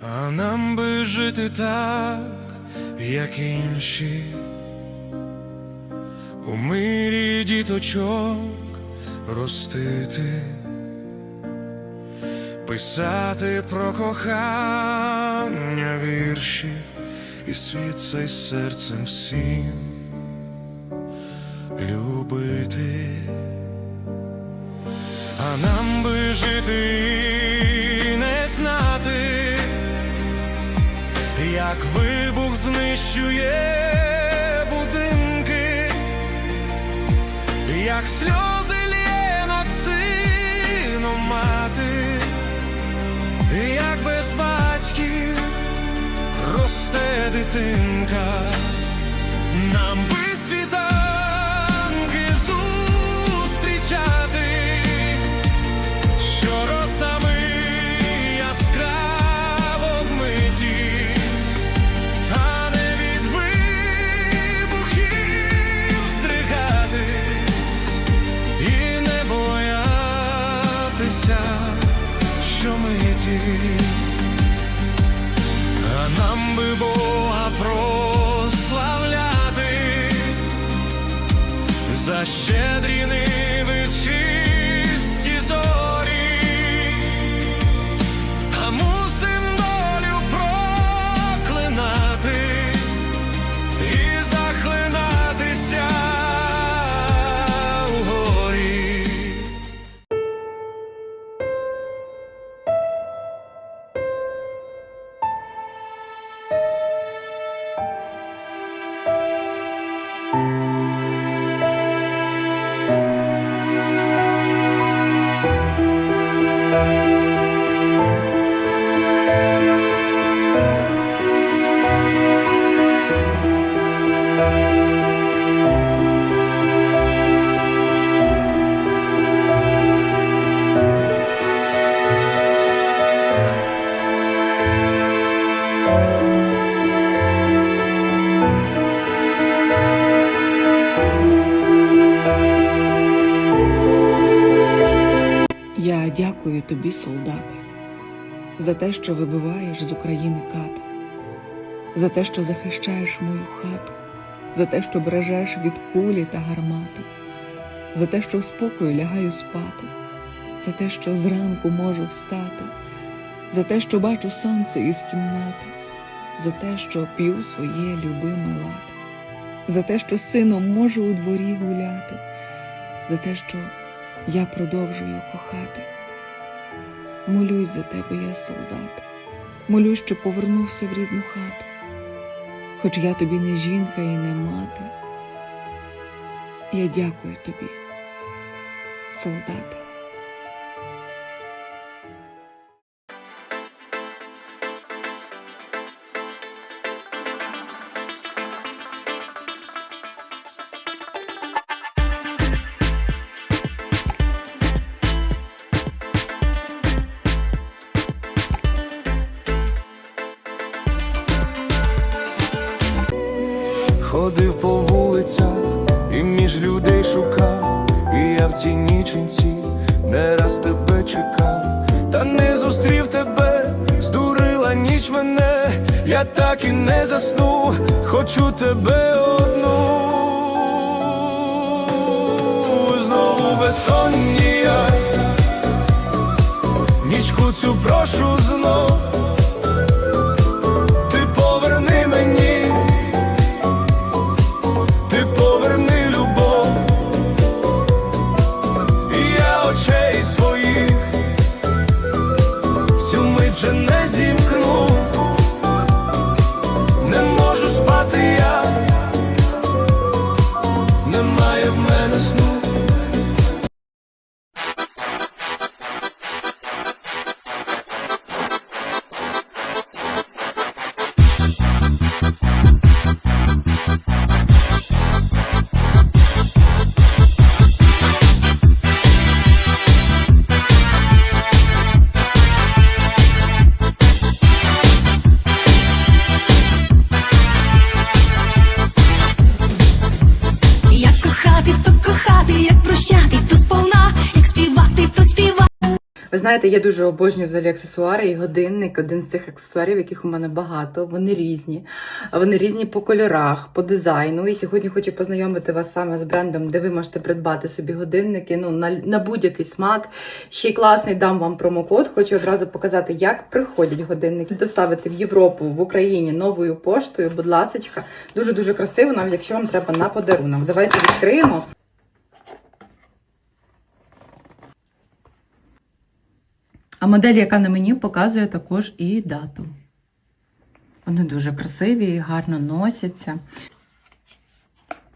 А нам би жити так, як інші, у мирі діточок ростити, писати про кохання вірші і світ цей серцем всім любити. А нам би жити як вибух знищує будинки, як сльози лє над сином мати, як без батьків росте дитинка, за те, що вибиваєш з України ката, за те, що захищаєш мою хату, за те, що бережеш від кулі та гармати, за те, що в спокою лягаю спати, за те, що зранку можу встати, за те, що бачу сонце із кімнати, за те, що п'ю своє любиме лате, за те, що сином можу у дворі гуляти, за те, що я продовжую кохати. Молюсь за тебе, я солдат, молюсь, що повернувся в рідну хату. Хоч я тобі не жінка і не мати. Я дякую тобі, солдати. По вулицях і між людей шукав, і я в цій ніченці не раз тебе чекав, та не зустрів тебе, здурила ніч мене, я так і не засну, хочу тебе одну. Знову безсонні. Нічку цю прошу знаєте, я дуже обожнюю взагалі аксесуари і годинник один з цих аксесуарів, яких у мене багато. Вони різні. Вони різні по кольорах, по дизайну. І сьогодні хочу познайомити вас саме з брендом, де ви можете придбати собі годинники ну, на, на будь-який смак. Ще й класний дам вам промокод. Хочу одразу показати, як приходять годинники. Доставити в Європу, в Україні новою поштою. Будь ласочка, дуже дуже красиво, навіть якщо вам треба на подарунок. Давайте відкриємо. А модель, яка на мені, показує також і дату. Вони дуже красиві і гарно носяться.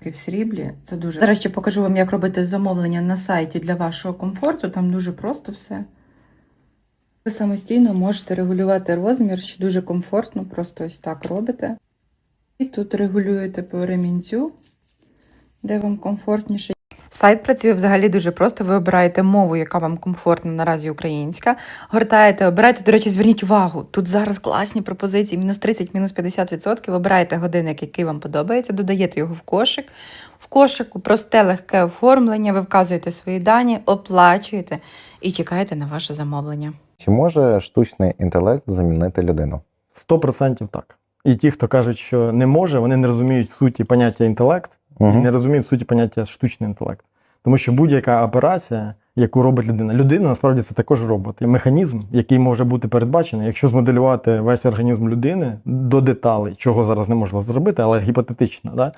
І в сріблі це дуже. Зараз ще покажу вам, як робити замовлення на сайті для вашого комфорту. Там дуже просто все. Ви самостійно можете регулювати розмір, що дуже комфортно, просто ось так робите. І тут регулюєте по ремінцю, де вам комфортніше. Сайт працює взагалі дуже просто. Ви обираєте мову, яка вам комфортна наразі українська. Гортаєте, обираєте, до речі, зверніть увагу. Тут зараз класні пропозиції: мінус 30, мінус 50%. Обираєте годинник, який вам подобається, додаєте його в кошик. В кошику просте легке оформлення, ви вказуєте свої дані, оплачуєте і чекаєте на ваше замовлення. Чи може штучний інтелект замінити людину? 100% так. І ті, хто кажуть, що не може, вони не розуміють суті поняття інтелект і Угу. не розуміють суті поняття штучний інтелект. Тому що будь-яка операція, яку робить людина, людина насправді це також робот. І механізм, який може бути передбачений, якщо змоделювати весь організм людини до деталей, чого зараз не можна зробити, але гіпотетично, да?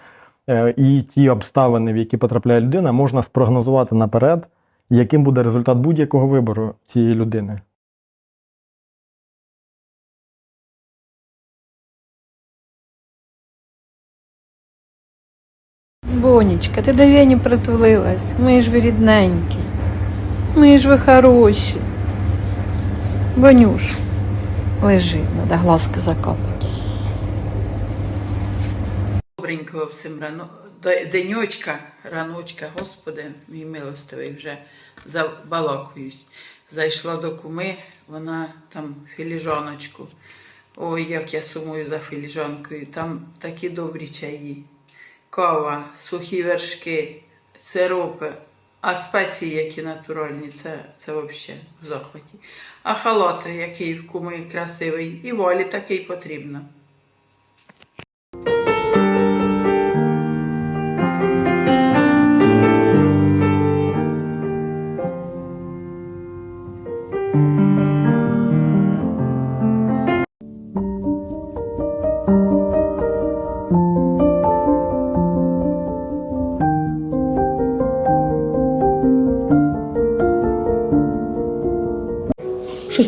Е, і ті обставини, в які потрапляє людина, можна спрогнозувати наперед, яким буде результат будь-якого вибору цієї людини. Бонечка, ти до Вені притулилась. Ми ж ви рідненькі. Ми ж ви хороші. Бонюш, лежи, треба глазки закапати. Добренького всім рано... денечка, раночка, Господи, мій милостивий, вже забалакуюсь. Зайшла до куми, вона там філіжаночку. Ой, як я сумую за філіжанкою. Там такі добрі чаї. Кава, сухі вершки, сиропи, а спеції, які натуральні, це, це взагалі в захваті. А халат, який в куми красивий, і волі такий потрібно.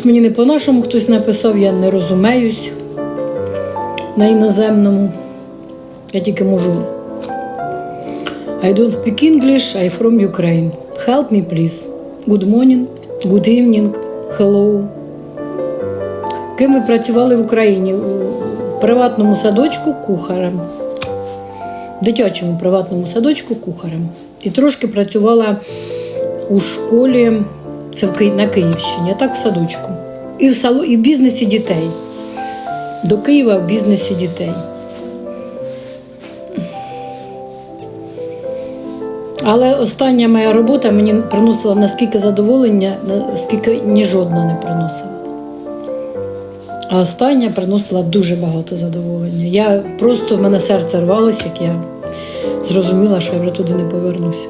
Мені не по-нашому хтось написав, я не розуміюсь на іноземному. Я тільки можу. I don't speak English, I from Ukraine. Help me, please. Good morning, good evening, hello. Ким ви працювали в Україні? У приватному садочку кухарем. В дитячому приватному садочку кухарем. І трошки працювала у школі це на Київщині, а так в садочку. І в сало, і в бізнесі дітей. До Києва в бізнесі дітей. Але остання моя робота мені приносила наскільки задоволення, наскільки ні жодна не приносила. А остання приносила дуже багато задоволення. Я просто в мене серце рвалося, як я зрозуміла, що я вже туди не повернуся.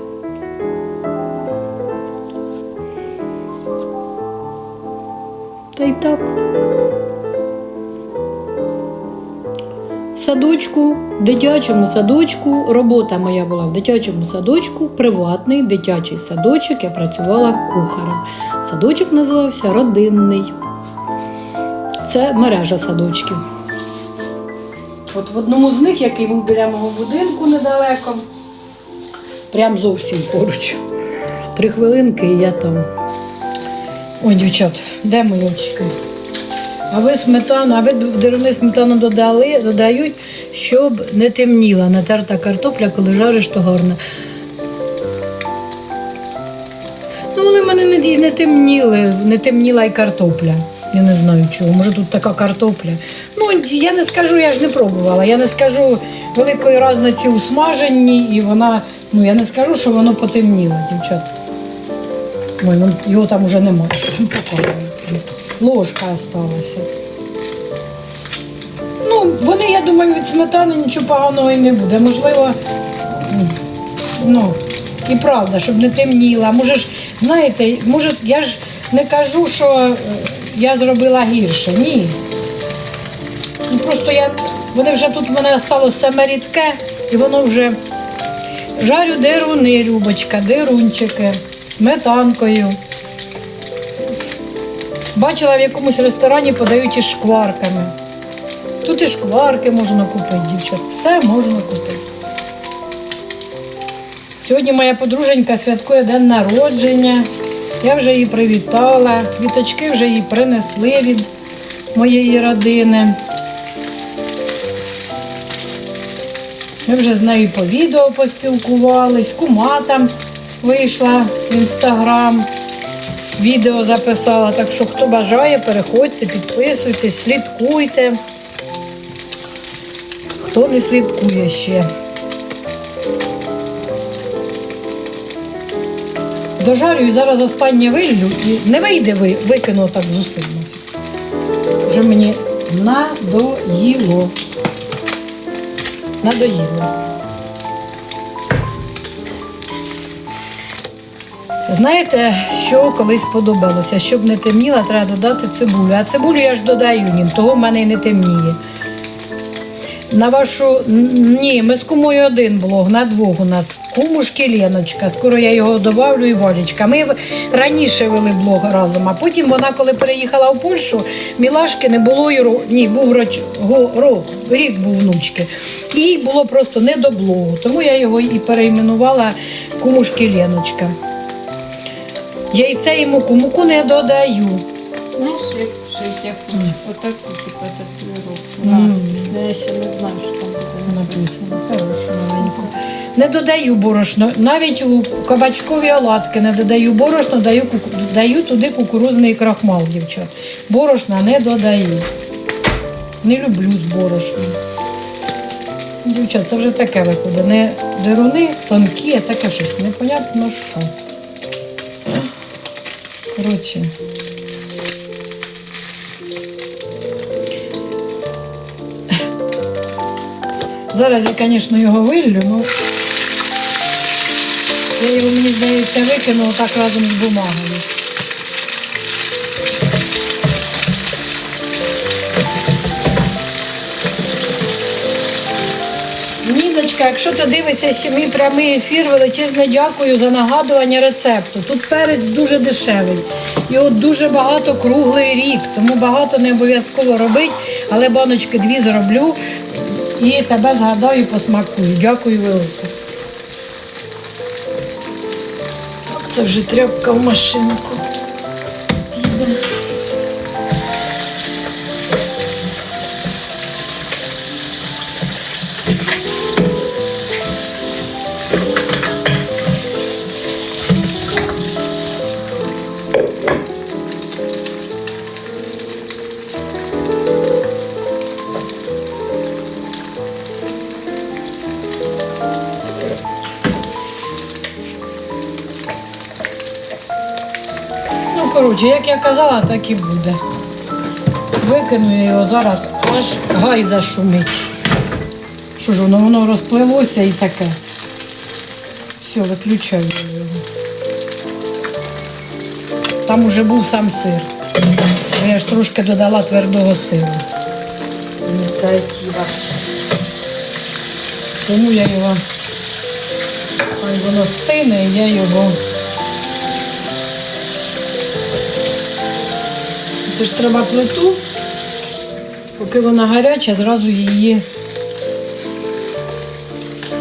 Та й так. Садочку, дитячому садочку, робота моя була в дитячому садочку, приватний дитячий садочок, я працювала кухарем. Садочок називався Родинний. Це мережа садочків. От в одному з них, який був біля мого будинку недалеко, прям зовсім поруч. Три хвилинки і я там. Ой, дівчат, де мої очки? А ви сметану, а ви в деруни сметану додали, додають, щоб не темніла натерта картопля, коли жариш, то гарно. Ну, вони в мене не, не темніли, не темніла й картопля. Я не знаю чого. Може тут така картопля. Ну, я не скажу, я ж не пробувала. Я не скажу великої різниці у смаженні, і вона, ну я не скажу, що воно потемніло, дівчата. Ой, ну, його там уже немає. Ложка осталася. Ну, вони, я думаю, від сметани нічого поганого і не буде. Можливо, ну, і правда, щоб не темніла. Може ж, знаєте, може, я ж не кажу, що е, я зробила гірше. Ні. Ну, просто я, вони вже тут в мене стало саме рідке, і воно вже жарю деруни, Любочка, дерунчики, сметанкою. Бачила в якомусь ресторані подають із шкварками. Тут і шкварки можна купити, дівчат. Все можна купити. Сьогодні моя подруженька святкує день народження. Я вже її привітала. Квіточки вже їй принесли від моєї родини. Ми вже з нею по відео поспілкувались, кума там вийшла в інстаграм, відео записала. Так що хто бажає, переходьте, підписуйтесь, слідкуйте. Хто не слідкує ще. Дожарю і зараз останнє виллю і не вийде ви, викину так зусилля. Вже мені надоїло. Надоїло. Знаєте, що колись сподобалося? Щоб не темніла, треба додати цибулю. А цибулю я ж додаю їм, того в мене і не темніє. На вашу ні, ми з кумою один блог, на двох у нас. Кумушки Леночка. Скоро я його добавлю і Валічка. Ми раніше вели блог разом, а потім вона, коли переїхала в Польщу, Мілашки не було і ро... ні, був роч... го... рок, рік був внучки. Їй було просто не до блогу. Тому я його і перейменувала Кумушки Леночка. Яйце і муку. Муку не додаю. Знаєш, як шить, як отаку, типу, татуїровку. Я ще не знаю, що там буде. Написано, хороше маленько. Не додаю борошно, навіть у кабачкові оладки не додаю борошно, даю, даю туди кукурузний крахмал, дівчат. Борошна не додаю. Не люблю з борошном. Дівчат, це вже таке виходить. Не деруни тонкі, а таке щось непонятно що. Коротше. Зараз я, звісно, його виллю, але я його, мені здається, викинула так разом з бумагою. Ніночка, якщо ти дивишся ще мій прямий ефір, величезне дякую за нагадування рецепту. Тут перець дуже дешевий. От дуже багато круглий рік, тому багато не обов'язково робити, але баночки дві зроблю і тебе згадаю, посмакую. Дякую велике. Це вже тряпка в машинку. Коротше, як я казала, так і буде. Викину я його зараз, аж гай зашумить. Що ж воно, воно розплилося і таке. Все, виключаю його. Там уже був сам сир. Я ж трошки додала твердого сиру. Ініціатива. Тому я його, хай воно стине, і я його. Це ж треба плиту, поки вона гаряча, зразу її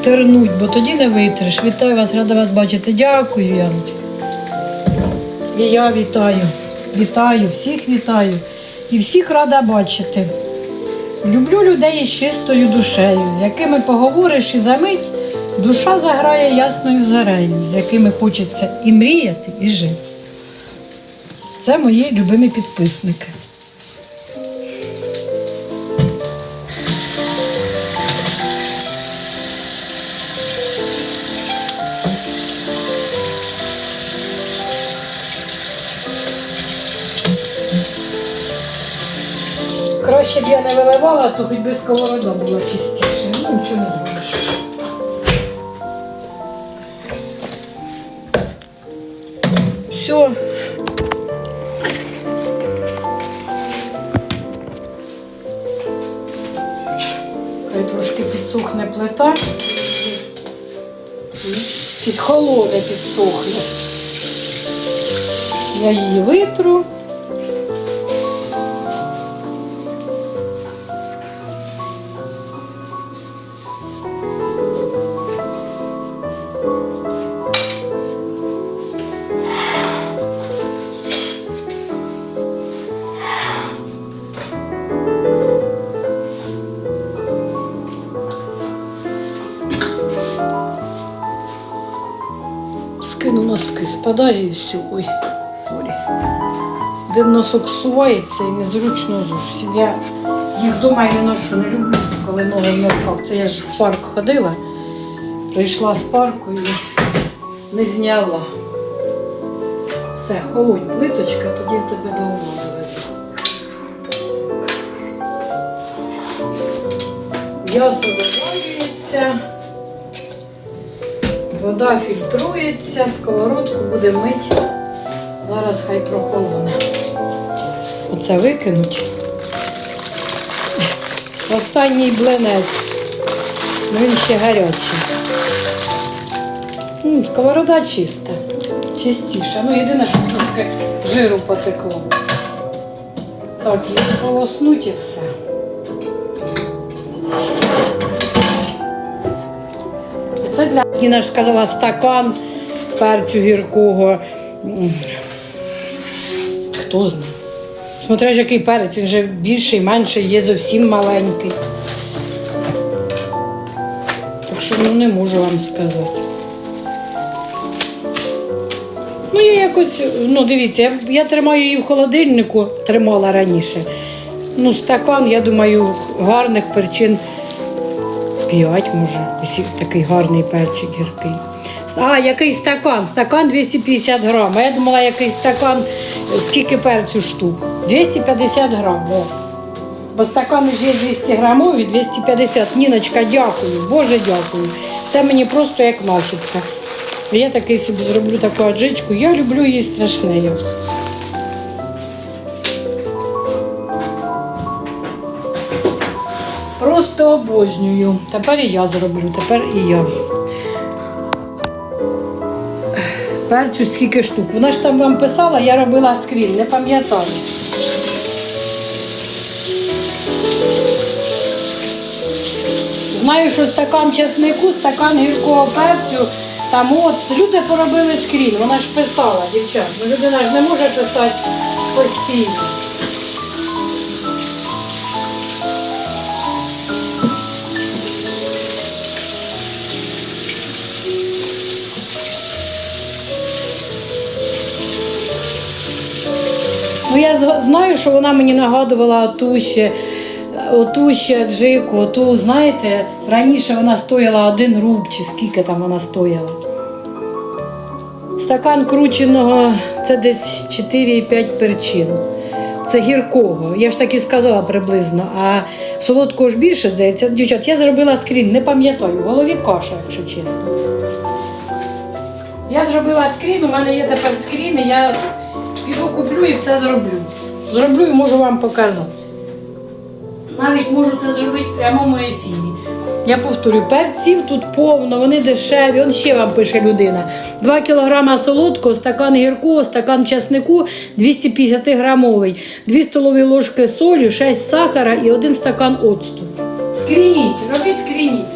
тернуть, бо тоді не витриш. Вітаю вас, рада вас бачити. Дякую, Яночка. І я вітаю. Вітаю, всіх вітаю. І всіх рада бачити. Люблю людей із чистою душею, з якими поговориш і за мить душа заграє ясною зарею, з якими хочеться і мріяти, і жити. Це мої любимі підписники. Краще б я не виливала, то хоч би сковорода була чистіше. Ну, нічого не зробиш. Все. Трошки підсохне плита. Під холоде підсохне. Я її витру. Спадає і все. Ой, сорі. Один носок сувається і незручно зовсім. Я їх вдома і не ношу, не люблю, коли ноги в носках. Це я ж в парк ходила, прийшла з парку і не зняла. Все, холодь плиточка, тоді я тебе до ума доведу. М'ясо доварюється. Вода фільтрується, сковородку буде мить. Зараз хай прохолоне. Оце викинуть. Останній блинець. Ну, Він ще гарячий. Сковорода чиста. Чистіша. Ну, єдине, що трошки жиру потекло. Так, їх полоснуть і все. Для ж сказала стакан перцю гіркого. Хто знає. Смотря ж який перець, він же більший, менший, є зовсім маленький. Так що ну, не можу вам сказати. Ну, я якось, ну дивіться, я, я тримаю її в холодильнику, тримала раніше. Ну, стакан, я думаю, гарних причин П'ять може. Такий гарний перчик гіркий. А, який стакан? Стакан 250 грам. А я думала, який стакан, скільки перцю штук? 250 грам. О. Бо стакани ж є 200 грамові, 250. Ніночка, дякую, Боже дякую. Це мені просто як нахідка. Я такий собі зроблю таку аджичку. Я люблю її страшнею. Обожнюю. Тепер і я зроблю, тепер і я. Перцю скільки штук. Вона ж там вам писала, я робила скрін, не пам'ятаю. Знаю, що стакан чеснику, стакан гіркого перцю. Там от люди поробили скрін, вона ж писала, дівчат. Ну людина ж не може писати постійно. Я знаю, що вона мені нагадувала ту ще, оту ще джику, оту, знаєте, раніше вона стояла один руб, чи скільки там вона стояла. Стакан крученого це десь 4-5 перчин. Це гіркого. Я ж так і сказала приблизно. А солодкого ж більше здається. Дівчат, я зробила скрін, не пам'ятаю, в голові каша, якщо чесно. Я зробила скрін, у мене є тепер скрін, і я піду куплю і все зроблю. Зроблю і можу вам показати. Навіть можу це зробити в прямому ефірі. Я повторюю, перців тут повно, вони дешеві. Он ще вам пише людина. 2 кілограма солодкого, стакан гіркого, стакан часнику 250 грамовий, 2 столові ложки солі, 6 сахара і 1 стакан оцту. Скрініть, робіть скрініть.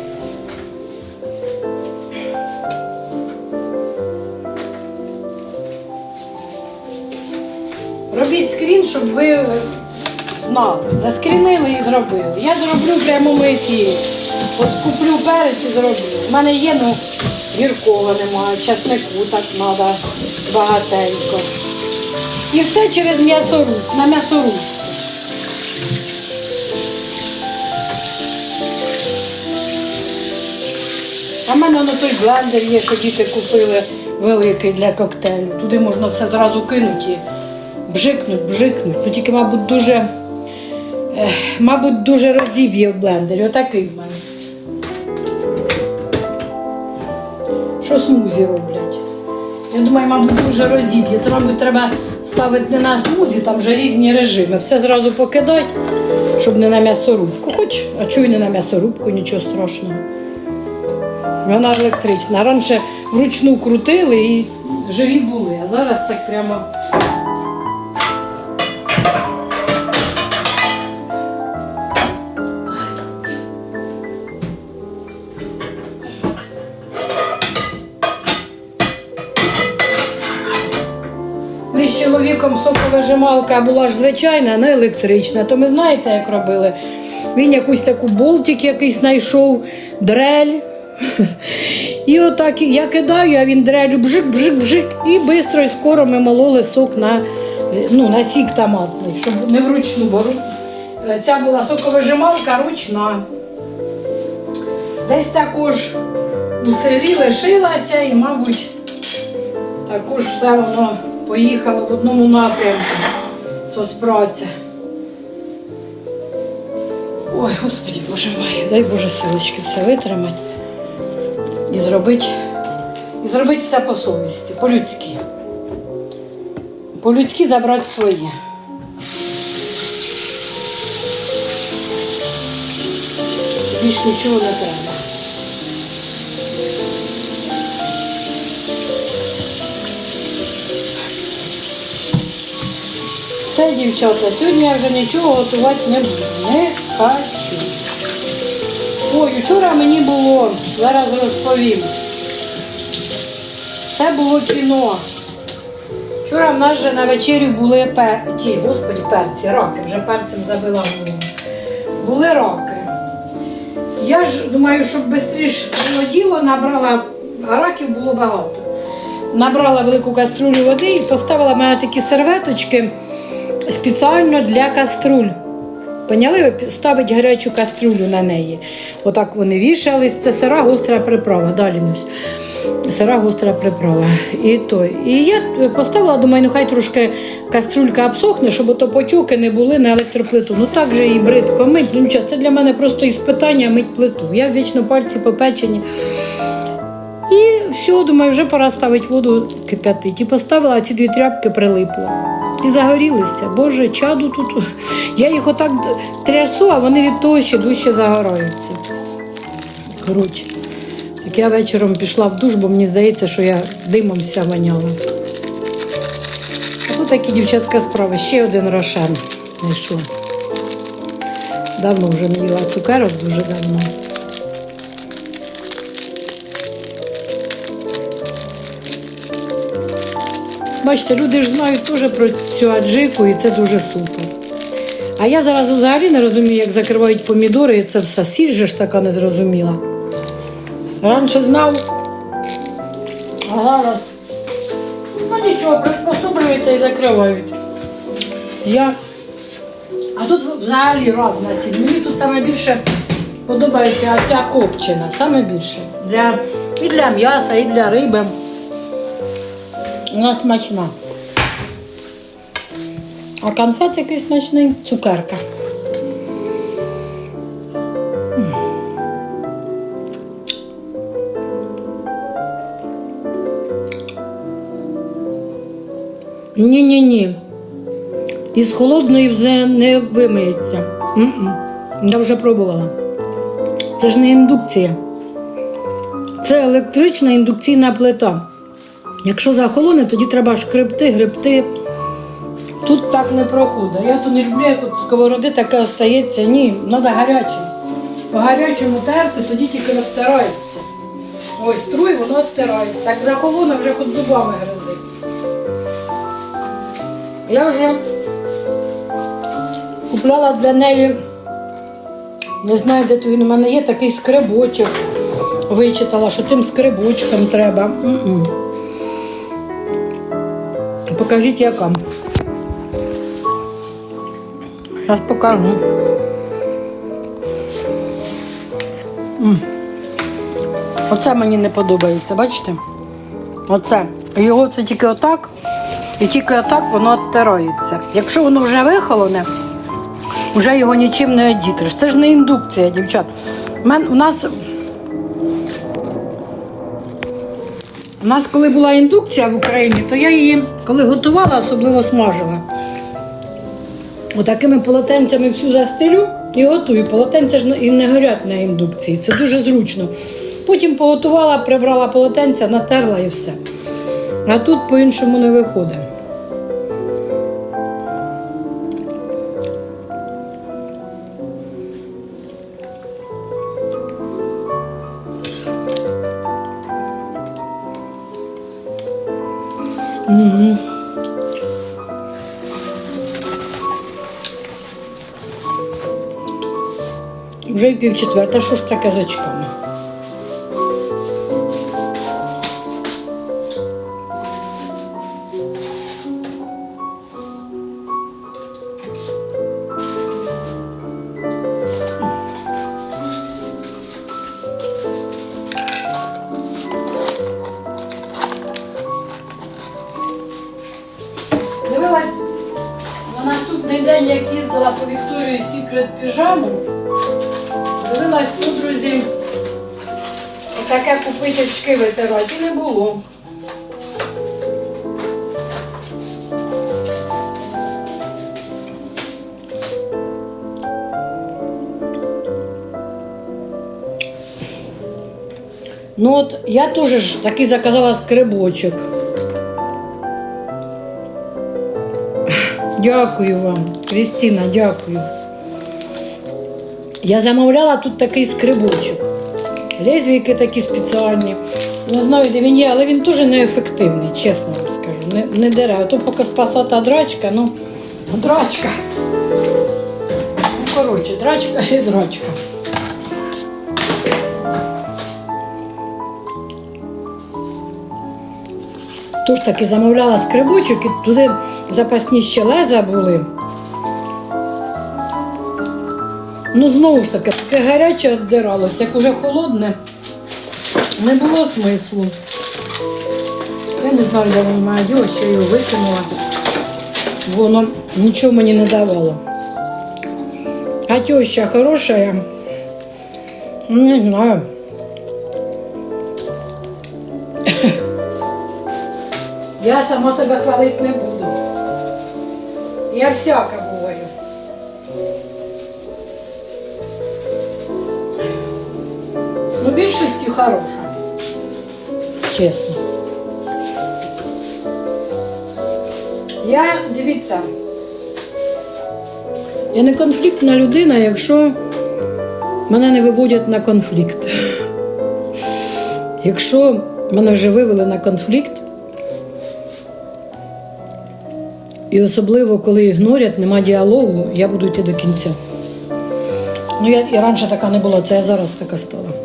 Робіть скрін, щоб ви е, знали. Заскрінили і зробили. Я зроблю прямому ефірі. От куплю перець і зроблю. У мене є, ну, гіркого немає, часнику так треба багатенько. І все через м'ясоруб, на м'ясоруб. А в мене воно той блендер є, що діти купили великий для коктейлю. Туди можна все зразу кинути бжикнуть, бжикнуть. Ну тільки, мабуть, дуже Ех, мабуть, дуже розіб'є в блендері. Отакий в мене. Що смузі роблять? Я думаю, мабуть, дуже розіб'є. Це, мабуть, треба ставити не на смузі, там вже різні режими. Все зразу покидати, щоб не на м'ясорубку. Хоч, а чуй не на м'ясорубку, нічого страшного. Вона електрична. Раніше вручну крутили і живі були, а зараз так прямо. Чоловіком соковижималка була ж звичайна, не електрична. То ми знаєте, як робили? Він якусь таку болтик якийсь знайшов, дрель. І отак я кидаю, а він дрелю бжик, бжик, бжик. І швидко і скоро ми мололи сок на, ну, на сік томатний, щоб не вручну, бо ру- ця була соковижималка ручна. Десь також у селі лишилася і, мабуть, також все воно поїхало в одному напрямку соцпраця. Ой, господи, боже мой, дай Боже силочки все витримати і зробити, і зробити все по совісті, по-людськи. По-людськи забрати своє. Більш нічого не треба. Все, дівчата, сьогодні я вже нічого готувати не буду. Не хочу. Ой, вчора мені було, зараз розповім. Це було кіно. Вчора в нас же на вечерю були пер... ті, господі, перці, раки, вже перцем забила голову. Були раки. Я ж думаю, щоб швидше було діло, набрала, а раків було багато. Набрала велику каструлю води і поставила в мене такі серветочки спеціально для каструль. Поняли? Ставить гарячу каструлю на неї. Отак вони вішались. Це сира гостра приправа. Далі сира гостра приправа. І той. І я поставила, думаю, ну хай трошки каструлька обсохне, щоб ото потюки не були на електроплиту. Ну так же і бридко мить. Ну це для мене просто іспитання мить плиту. Я вічно пальці попечені. І все, думаю, вже пора ставити воду кип'ятить. І поставила а ці дві тряпки прилипло. І загорілися. Боже, чаду тут. Я їх отак трясу, а вони від того ще дужче загораються. Коротше. Так я вечором пішла в душ, бо мені здається, що я димом вся воняла. Ось такі дівчатка справи. Ще один рошен знайшла. Давно вже їла цукерок, дуже давно. Бачите, люди ж знають теж про цю аджику і це дуже супер. А я зараз взагалі не розумію, як закривають помідори, і це все сіль же ж така не зрозуміла. Раніше знав, а зараз ну нічого, приспособлюються і закривають. Я... А тут взагалі разна сіль. Мені тут саме більше подобається ця копчена, саме більше. Для... І для м'яса, і для риби. Вона смачна. А конфет який смачний цукерка. Ні-ні-ні. Із холодної вже не вимиється. Я вже пробувала. Це ж не індукція. Це електрична індукційна плита. Якщо захолоне, тоді треба шкребти, гребти. Тут так не проходить. Я то не люблю, як от сковороди таке остається. Ні, треба гаряче. По гарячому терти, тоді тільки розтирається. Ось струй, воно відтирається. Так захолоне вже хоч зубами гризи. Я вже купляла для неї, не знаю, де він у мене є, такий скребочок. Вичитала, що тим скребочком треба. М-м. Покажіть, яка. Зараз покажу. Оце мені не подобається, бачите? Оце. Його це тільки отак, і тільки отак воно відтирається. Якщо воно вже вихолоне, вже його нічим не одітриш. Це ж не індукція, дівчат. У нас. У нас, коли була індукція в Україні, то я її, коли готувала, особливо смажила. Отакими полотенцями всю застелю і готую. Полотенця ж і не горять на індукції. Це дуже зручно. Потім поготувала, прибрала полотенця, натерла і все. А тут по-іншому не виходить. Пів четверта, що ж таке з очками? Дивилась на наступний день, як їздила по Вікторію Сікрет піжаму. Таке купити очки витирати, і не було. Ну от я теж ж таки заказала скрибочок. Дякую вам, Крістіна, дякую. Я замовляла тут такий скрибочок. Лезвійки такі спеціальні. Не знаю, де він є, але він теж неефективний, чесно вам скажу. Не, не дере. А то поки спасла та драчка, ну, драчка. Ну, коротше, драчка і драчка. Тож таки замовляла скрибочок і туди запасні ще леза були. Ну, знову ж таки, таке гаряче віддиралося, як уже холодне, не було смислу. Я не знаю, де воно моє діло, що його викинула. Воно нічого мені не давало. А теща хороша, не знаю. Я сама себе хвалити не буду. Я всяка більшості хороша. Чесно. Я, дивіться, я не конфліктна людина, якщо мене не виводять на конфлікт. Якщо мене вже вивели на конфлікт, І особливо, коли ігнорять, нема діалогу, я буду йти до кінця. Ну, я і раніше така не була, це я зараз така стала.